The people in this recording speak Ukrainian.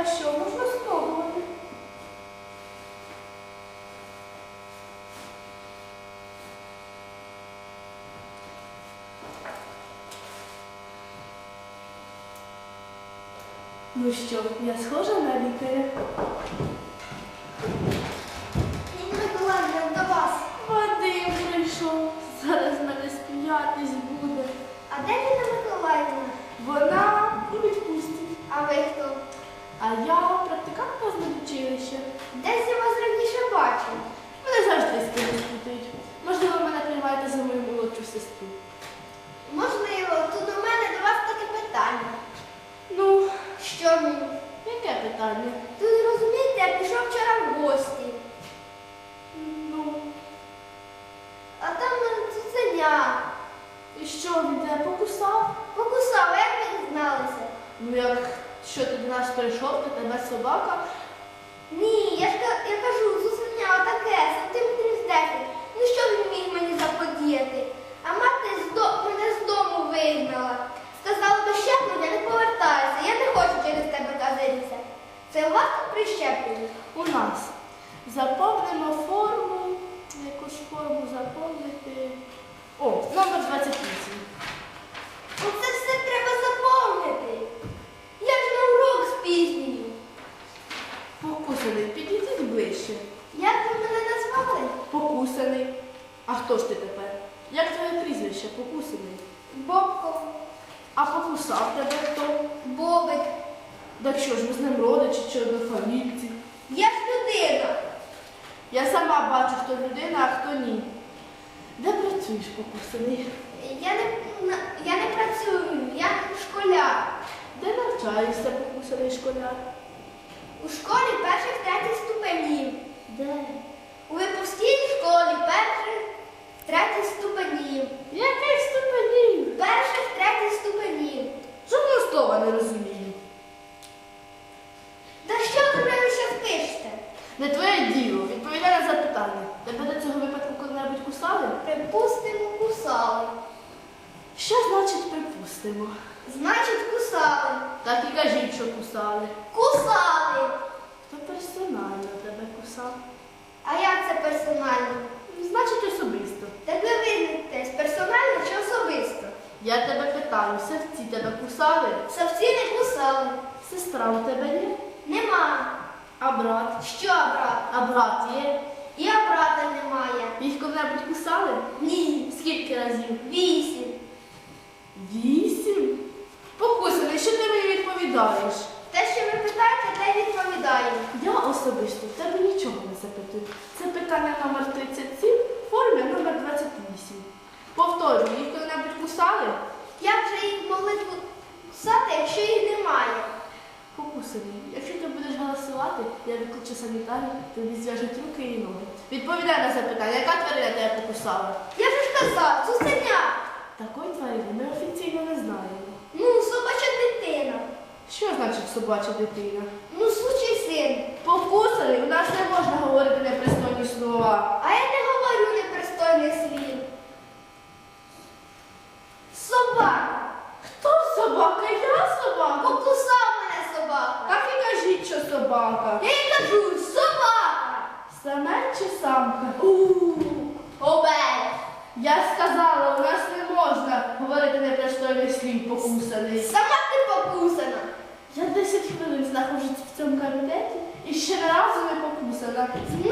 А що, можна спробувати? Ну що, я схожа на лікаря? Миколаївна, до вас. Вадим прийшов. Зараз мене сміятись буде. А де Ніна Миколаївна? Вона у відпустці. А ви хто? А я практикантка з медучилища. Десь я вас раніше бачив. Мене завжди з кимось путають. Можливо, мене приймаєте за мою молодшу сестру. Можливо, тут у мене до вас таке питання. Ну, Що мені? яке питання? Тут розумієте, я пішов вчора в гості. Ну, А там мене цуценя. і що він тебе покусав? Покусав, як ви дізналися? Ну як що ти до нас прийшов, то тебе собака? Ні, я ж я кажу, цуценя отаке, сантиметрів з 10. Ну що він міг мені заподіяти? А мати з до... мене з дому вигнала. Сказала, до щеплення не повертайся, я не хочу через тебе казитися. Це у вас тут прищеплення? У нас. Заповнимо форму. Яку ж форму заповнити? О, номер 28. Оце все треба заповнити. Я ж на урок спізнюю. Покусаний, підійдіть ближче. Як ви мене назвали? Покусаний. А хто ж ти тепер? Як твоє прізвище? Покусаний. Бобко, А покусав тебе хто? Бобик. Так що ж, ви з ним родичі чи однофамільці? Я ж людина. Я сама бачу, хто людина, а хто ні. Де працюєш, покусаний? Я не, я не працюю, я школяр. Де навчаєшся, покусаний школяр? У школі перших третіх ступенів. Де? У випускній школі перших третіх ступенів. Яких ступенів? Перших третіх ступенів. Жодного слова не розумію. Та що ви мене ще пишете? Не твоє діло. Відповідай на запитання. Тебе до цього випадку коли-небудь кусали? Припустимо, кусали. Що значить припустимо? Значить, кусали. Так і кажіть, що кусали. Кусали. Хто персонально тебе кусав? А як це персонально? Значить особисто. Так ви визнаєтесь, персонально чи особисто? Я тебе питаю, серці тебе кусали? Савці не кусали. Сестра у тебе є? Нема. А брат? Що, брат? А брат є? І а брата немає. Їх коли-небудь кусали? Ні. Скільки разів? Вісім. Вісім? Покусаний, що ти мені відповідаєш? Те, що ви питаєте, те відповідаю. Я особисто в тебе нічого не запитую. Це питання номер 37 в формі номер 28. Повторюю, їх коли-небудь кусали? Як же їх могли кусати, якщо їх немає? Покусаний. Якщо ти будеш голосувати, я викличу санітарію, тобі зв'яжуть руки і ноги. Відповідай на запитання, яка тварина тебе покусала? Я вже ж казав, цуценя. Такої тварини ми офіційно не знаємо. Ну, собача дитина. Що значить собача дитина? Ну, сучий син. Покусаний, у нас не можна говорити непристойні слова. А я не говорю непристойних слів. Собака. Хто собака? Я собака. Покусав мене собака. Так і кажіть, що собака. Я їй кажу, собака. Самець чи самка? Оберег. Я сказала, у нас не можна говорити непристойних слів покусаний. Сама ти покусана. Я 10 хвилин знаходжусь в цьому комітеті і ще разу не покусана. Ну,